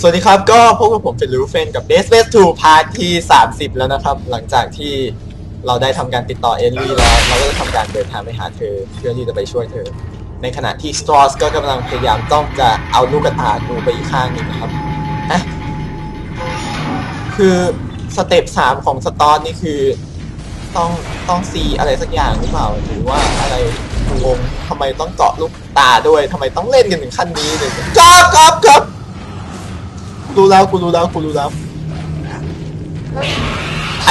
สวัสดีครับ ก็พบกับผมเป็นลูเฟนกับ Best Best 2พาร์ทที่ 30 แล้วนะครับ หลังจากที่เราได้ทำการติดต่อเอลลี่แล้ว เราก็จะทำการเดินทางไปหาเธอ เพื่อที่จะไปช่วยเธอ ในขณะที่สตรอสก็กำลังพยายามต้องจะเอาลูกตากูไปอีกข้างหนึ่งนะครับอะคือสเต็ปสามของสตอสนี่คือต้องต้องซีอะไรสักอย่างหรือเปล่า หรือว่าอะไรงงทำไมต้องเกาะลูกตาด้วยทำไมต้องเล่นกันถึงขั้นนี้เลยครับครับครับ กูรู้แล้วกูรู้แล้วกูรู้แล้ว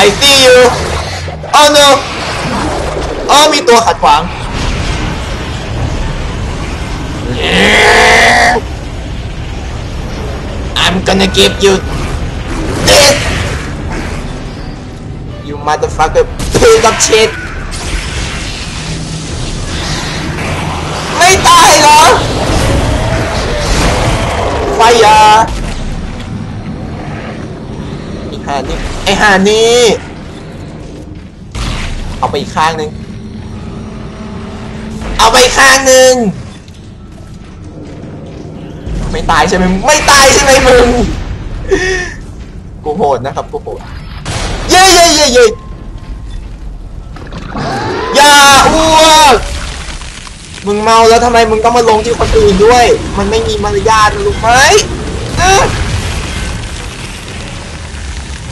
I see you oh no อ๋อมีตัวขัดขวาง I'm gonna give you this you motherfucker piece of shit ไม่ตายเหรอ ไฟยาไอ้ หานี่ไอหานี่เอาไปอีกข้างหนึ่งเอาไปอีกข้างหนึ่งไม่ตายใช่ไหมไม่ตายใช่ไหมมึงกูโหดนะครับกูโหดเย้เย้เย้เย้อย่าอ้วกมึงเมาแล้วทำไมมึงต้องมาลงที่คนอื่นด้วย มันไม่มีมารยาทนะรู้ไหมเอ้อ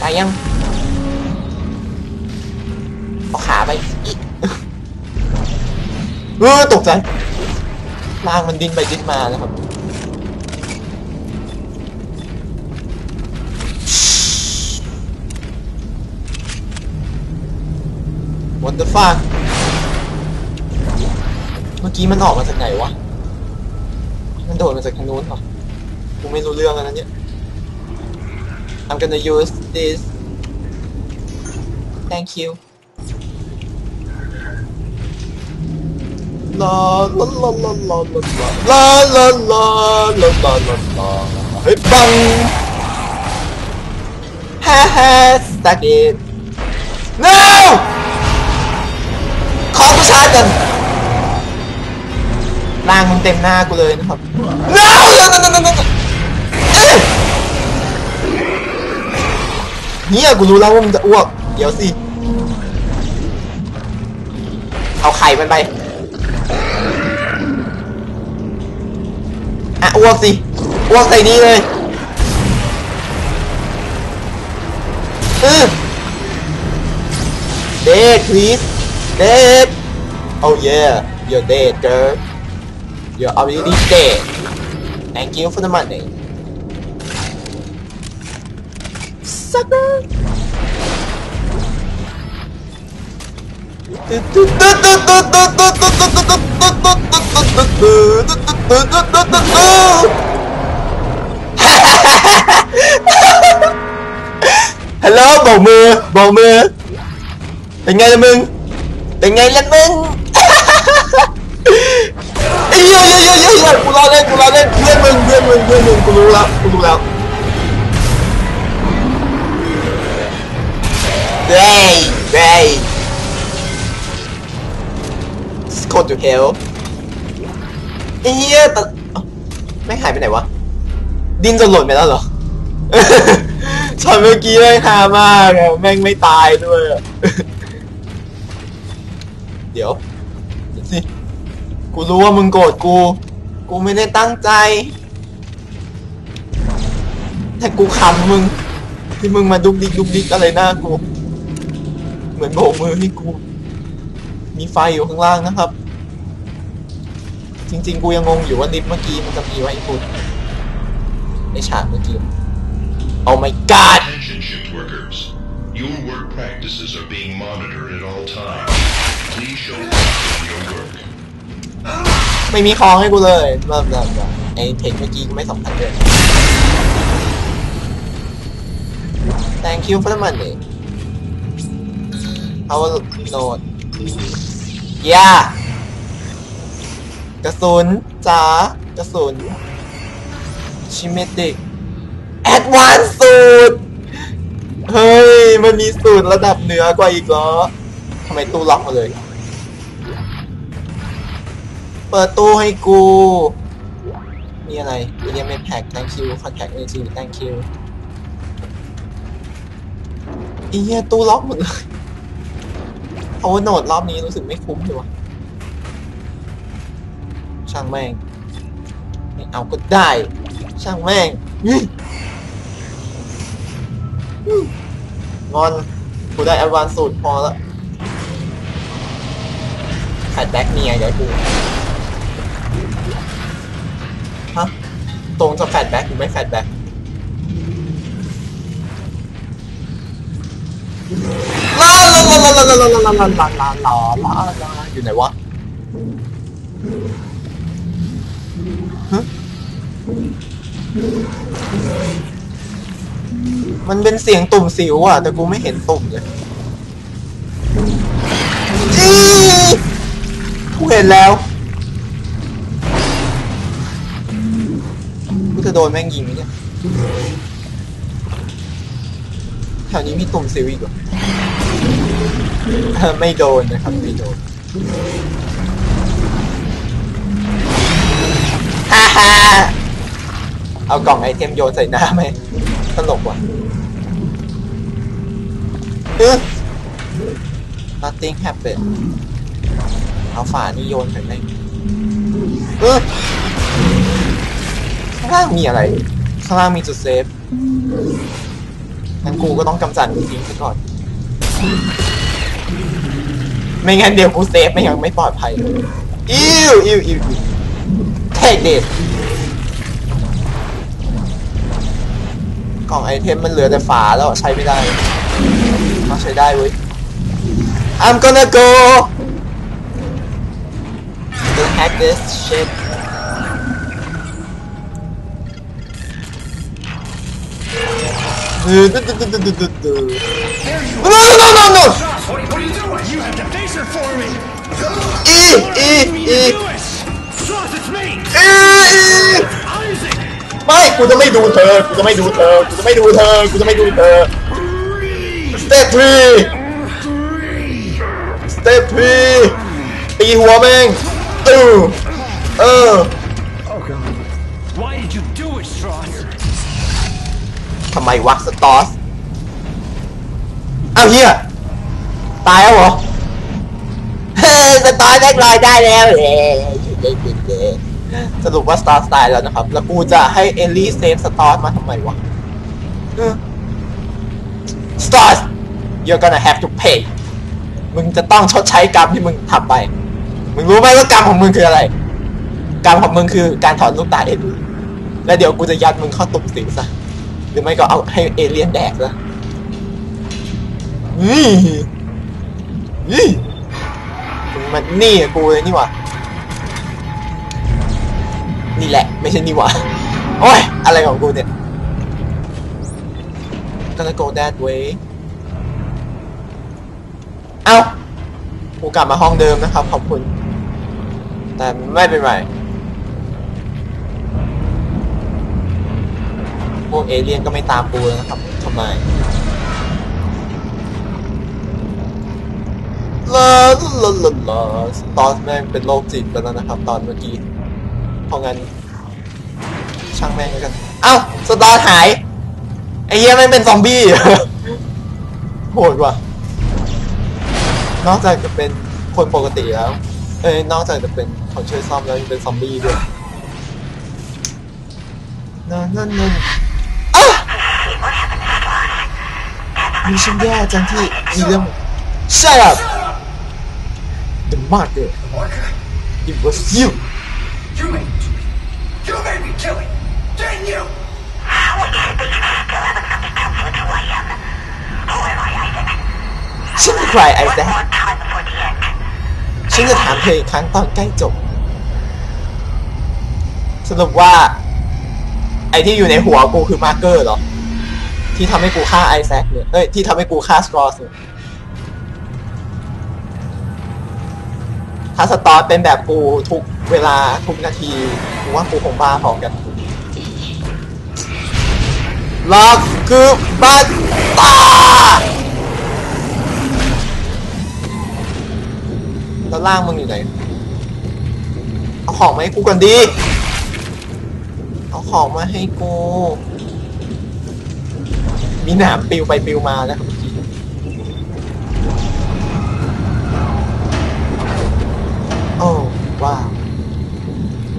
ตายยังเอาขาไปอีกเออตกใจร่างมันดิ้นไปดิ้นมานะครับ What the fuck เมื่อกี้มันออกมาจากไหนวะ มันโดดมาจากทางนู้นเหรอกูไม่รู้เรื่องอันนั้นเนี่ย I'm gonna use this Thank you ลาลาลาลาลาลาลาลาลาลาลาลาลาเฮ้ยบังฮ่าฮ่า stuck it no ขอกูชาร์จกันร่างมึงเต็มหน้ากูเลยนะครับ no no no no no no เฮียกูรู้แล้วว่ามึงจะอ้วก เดี๋ยวสิ เอาไข่มันไป อะอ้วกสิ อ้วกใส่นี้เลยเออ Dead please Dead Oh yeah You're dead girl You're already dead Thank you for the money sucker! Hello, bầu mưa, bầu mưa. Đừng ngay lên mừng Đừng ngay lên mừng Ý dồi dồi dồi dồi dồi Cô lo lên, cô lo lên. Quên mừng, quên mừng, quên mừng Cô lù lắm, cô lù lắm Brain! Brain! Let's go to hell เฮียตะไม่หายไปไหนวะ ดินจะหล่นไปแล้วเหรอฉันเมื่อกี้เลยฮามากแม่งไม่ตายด้วย เดี๋ยวสิกูรู้ว่ามึงโกรธกู กูไม่ได้ตั้งใจ แต่กูขำมึง ที่มึงมาดุกดิกดุกดิกอะไรหน้ากู มือนโบกมือให้กู มีไฟอยู่ข้างล่างนะครับ จริง ๆ กูยังงงอยู่ว่าลิฟต์เมื่อกี้มันจะมีไว้ให้คุณในฉากเมื่อกี้ Oh my god Attention shift workers. Your work practices are being monitored at all times. Please show proof of your work. ไม่มีของให้กูเลยเริ่มเริ่มเริ่มไอ้เพจเมื่อกี้กูไม่สำคัญเลย Thank you for the money Our note Yeah กระสุนจ๋ากระสุนชิเมติกแอดวานสูตร เฮ้ย มันมีสูตรระดับเหนือกว่าอีกเหรอทำไมตู้ล็อกมาเลย เปิดตู้ให้กูมีอะไร element pack thank you contact energy thank you อีเหี้ยตู้ล็อกหมดเลย power node รอบนี้รู้สึกไม่คุ้มเลยวะช่างแม่ง ไม่เอาก็ได้ ช่างแม่งงอนกูได้ a d v a n c e สูตรพอแล้วแฟดแบ็กนี่ไงเดี๋ยวกูฮะตรงจะแฟดแบ็กหรือไม่แฟดแบ็ก ลาลาลาลาลาลาลาลาลาลาอยู่ไหนวะฮะมันเป็นเสียงตุ่มสิวอะ แต่กูไม่เห็นตุ่มเลยอีกูเห็นแล้วกูจะโดนแม่งยิงไหมเนี่ยแถวนี้มีตุ่มซิวอีกเหรอ ไม่โดนนะครับ ไม่โดนฮ่าฮ่าเอากล่องไอเทมโยนใส่หน้าไหมตลกว่ะเออ nothing happened เอาฝานี่โยนใส่ไหมเออข้างล่างมีอะไร ข้างล่างมีจุดเซฟงั้นกูก็ต้องกำจัดมันทิ้งซะก่อน ไม่งั้นเดี๋ยวกูเซฟไม่งั้นไม่ปลอดภัยอิวอิวอิวอิว take this กล่องไอเทมมันเหลือแต่ฝาแล้วใช้ไม่ได้เอาใช้ได้เว้ย I'm gonna go gonna hack this shit ดูดูดูดูดูดูดู no no no no no What are, what are you doing? You have to face her for me. Eh, eh, eh. Vai, cu também do her. cu também do tanque, cu her. do tanque, cu também do her. Step 3! Step 3! Peguei o homem! Uh! Uh! Oh god. Why did you do it, Strauss? ทำไมวะสตอส เอาเฮีย ตายแล้วเหรอสตอสแม่งลอยได้แล้วเย้สรุปว่าสตอสตายแล้วนะครับ แล้วกูจะให้เอลลี่เซฟสตอสมาทำไมวะสตอส you're gonna have to pay มึงจะต้องชดใช้กรรมที่มึงทำไป มึงรู้ไหมว่ากรรมของมึงคืออะไร กรรมของมึงคือการถอนลูกตาเอลลี่แล้วเดี๋ยวกูจะยัดมึงเข้าตุ่มสิวซะ หรือไม่ก็เอาให้เอเลี่ยนแดกซะนี่นี่มึ งมันนี่กูเลยนี่หว่านี่แหละ ไม่ใช่นี่หว่าโอ้ย อะไรของกูเนี่ย gonna go that way เอ้ากูกลับมาห้องเดิมนะครับ ขอบคุณ แต่ไม่เป็นไรพวกเอเลี่ยนก็ไม่ตามกูแล้วนะครับทำไม ลาลาลาลาตอนแม่งเป็นโรคจิตไปแล้วนะครับ ตอนเมื่อกี้เพราะงั้น ช่างแม่งแล้วกัน เอ้าสตาร์หาย ไอ้เหี้ยแม่งเป็นซอมบี้ โหดว่ะ นอกจากจะเป็นคนปกติแล้ว เอ้ย นอกจากจะเป็นคนช่วยซ่อมแล้วยังเป็นซอมบี้ด้วยนั่นนั่นนั่นมีฉันแย่จังที่มีเรื่อง Shut up The marker It was you You made me do it. You made me kill it. Didn't you? ฉันจะใครไอ้แซคฉันจะถามเธออีกครั้งตอนใกล้จบ สรุปว่า ไอ้ที่อยู่ในหัวกูคือมาร์เกอร์เหรอ ที่ทำให้กูฆ่าไอแซคเนี่ย เอ้ย ที่ทำให้กูฆ่าสตรอสเนี่ย ถ้าสตอร์เป็นแบบกูทุกเวลาทุกนาทีกูว่ากูคงบ้าพอกันล็อกคือบัตตาแล้วล่างมึงอยู่ไหน เอาของมาให้กูก่อนดี เอาของมาให้กู มีหนามปิวไปปิวมาแล้วครับ อกี้โอ้ว้าว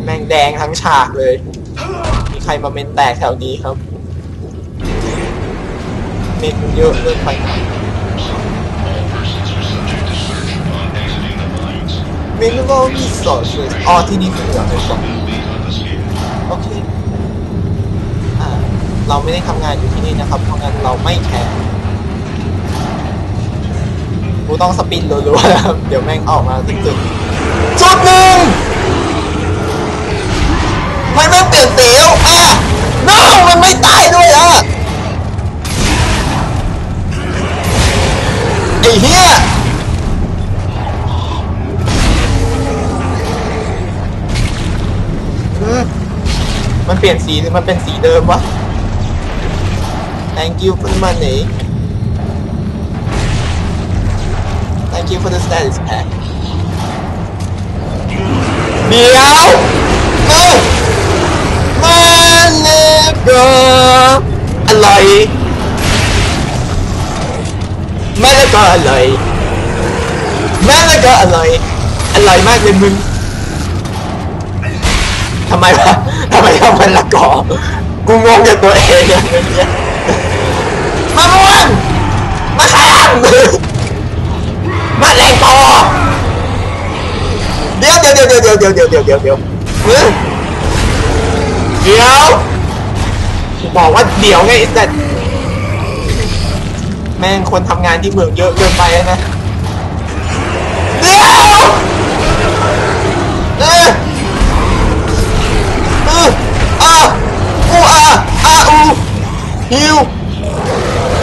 แมงแดงทั้งฉากเลย มีใครมาเมนแตกแถวนี้ครับเมนเยอะเกินไป All persons are subject to search upon exiting the mines. เมนโลมีสอดเลยอ๋อที่นี่คือเหลือไม่สองโอเคอ่าเราไม่ได้ทำงานอยู่ที่นี่นะครับ เพราะงั้นเราไม่แคร์กูต้องสปินรัวๆเดี๋ยวแม่งออกมาตึงๆ จุดหนึ่งมันไม่เปลี่ยนเสียวอะ no มันไม่ตายด้วยอะไอ้เหี้ยมมันเปลี่ยนสีหรือมันเป็นสีเดิมวะ Thank you for the money Thank you for the status pack เดี๋ยวมาเลโกอร่อยมาเลโกอร่อยมาเลโกอร่อยอร่อยมากเลยมึงทำไมวะทำไมทำมันละกอกูงงกับตัวเองอย่างเงี้ยมาม่วนมาขามมาแรงต่อ เดี๋ยวเดี๋ยวเดี๋ยวเดี๋ยวเดี๋ยวเดี๋ยวเดี๋ยวเดี๋ยวเดี๋ยวเฮ้ยเดี๋ยวบอกว่าเดี๋ยวไงไอ้สัตว์แม่งคนทำงานที่เมืองเยอะเกินไปนะเดี๋ยวเอออืออ่าอูอ่าอ่าอูฮิว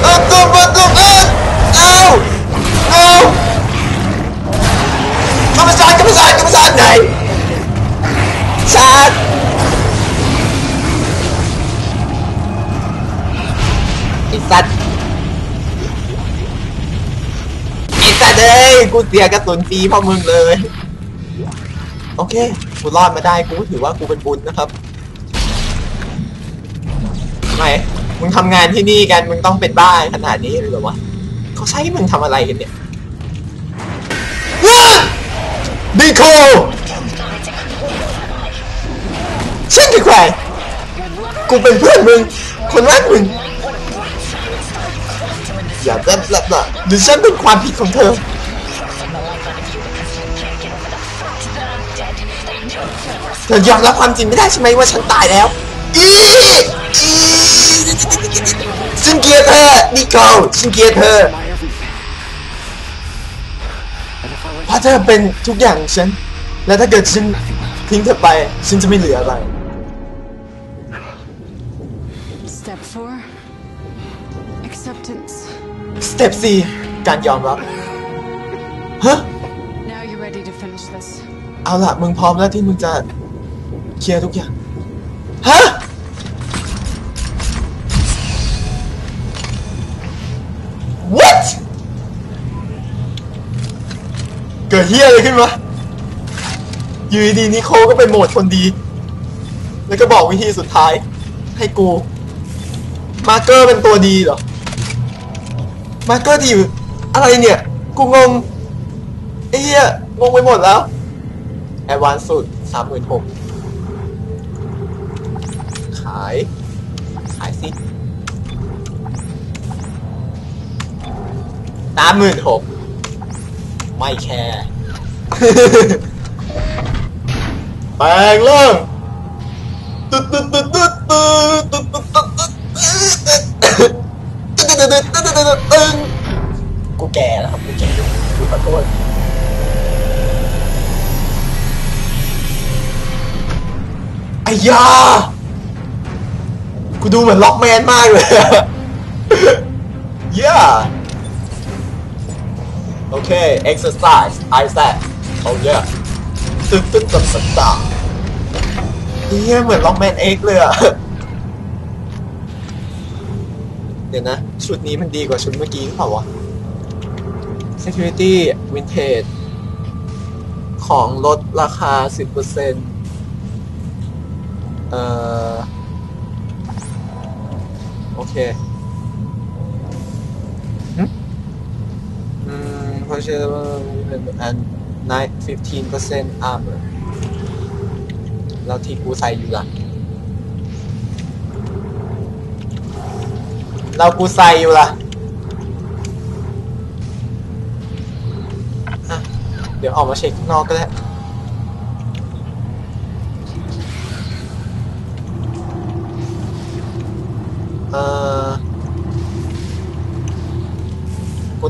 เอะตุ้มตุ้มเออเอา Kebesaran, kebesaran, kebesaran này Sát Ít sát Ít sát đây Cô tìa cái tuần phí vào mừng โอเค กูรอดมาได้ กูถือว่ากูเป็นบุญนะครับ ไม่ มึงทำงานที่นี่กัน มึงต้องเป็นบ้าขนาดนี้เลยเหรอวะ เขาใช้มึงทำอะไรกันเนี่ย ดีโคฉันคือใครกูเป็นเพื่อนมึง คนรักมึง อย่าแลบๆนะหรือฉันเป็นความผิดของเธอ เธอยอมรับความจริงไม่ได้ใช่ไหมว่าฉันตายแล้ว อีอีฉันเกลียดเธอนิโคลฉันเกลียดเธอ เพราะเธอเป็นทุกอย่างของฉัน และถ้าเกิดฉันทิ้งเธอไป ฉันจะไม่เหลืออะไร Step four acceptance. สเต็ปสี่การยอมรับฮะ Now you're ready to finish this. เอาล่ะ มึงพร้อมแล้วที่มึงจะเคลียร์ทุกอย่าง ฮะ เกิดเฮียอะไรขึ้นวะอยู่ดีๆนิโคก็เป็นโหมดคนดี แล้วก็บอกวิธีสุดท้าย ให้กู มาร์เกอร์เป็นตัวดีเหรอ มาร์เกอร์ดีอยู่อะไรเนี่ย กูงงไอ้เหี้ยงงไปหมดแล้วแอดวานซ์สุดสามหมื่นหกขาย ขายสิสามหมื่นหก ไม่แคร์แปลงเริ่มตึ๊ดตึ๊ดตึ๊ดตึ๊ดตึ๊ดตึ๊ดตึ๊ดตึ๊ดตึ๊ดตึ๊ดตึ๊ดตึ๊ดตึ๊ดตึ๊ดตึ๊ดตึ๊ดกูแก่แล้วครับกูแก่กูขอโทษไอ้ยากูดูเหมือนล็อกแมนมากเลยอะ yeah โอเค exercise I said oh yeah ตึ๊ดตึ๊ดตึ๊ดตึ๊ดตาเฮียเหมือนล็อกแมนเอ็กเลยอะเดี๋ยวนะ ชุดนี้มันดีกว่าชุดเมื่อกี้หรือเปล่าวะ security vintage ของลดราคา 10%เอ่อ โอเค มเพราะฉะนั้นอัน9 15% armor แล้วที่กูใส่อยู่ล่ะเรากูใส่อยู่ล่ะ เดี๋ยวออกมาเช็คข้างนอกก็ได้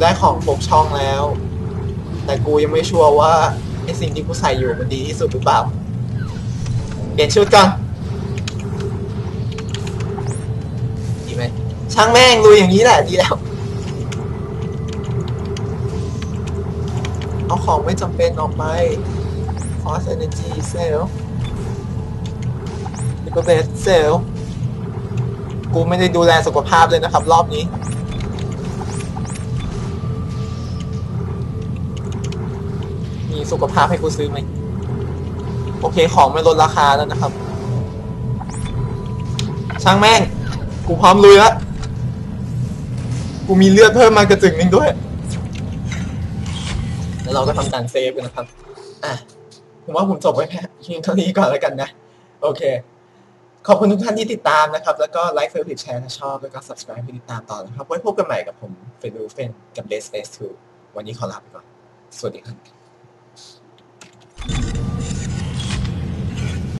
ได้ของปกช่องแล้ว แต่กูยังไม่ชัวร์ว่าไอสิ่งที่กูใส่อยู่มันดีที่สุดหรือเปล่า เปลี่ยนชุดก่อนดีไหมช่างแม่งรู้อย่างนี้แหละดีแล้ว เอาของไม่จำเป็นออกไป Force Energy Cell Liquid Cell กูไม่ได้ดูแลสุขภาพเลยนะครับ รอบนี้ สุขภาพให้กูซื้อไหม โอเคของไม่ลดราคาแล้วนะครับ ช่างแม่ง กูพร้อมลุยล้วกูมีเลือดเพิ่มมากระจึงหนึงด้วย แล้วเราก็ทำการเซฟกันนะครับ อะ ผมว่าผมจบไว้แค่เท่านี้ก่อนแล้วกันนะ โอเค ขอบคุณทุกท่านที่ติดตามนะครับ แล้วก็ไลค์เฟซบุ๊กแชร์ถ้าชอบ แล้วก็ subscribe ไปติดตามต่อนะครับ ไว้พบกันใหม่กับผมเฟนดูเฟนกับ Best Space 2วันนี้ขอลาไปก่อน สวัสดีครับ you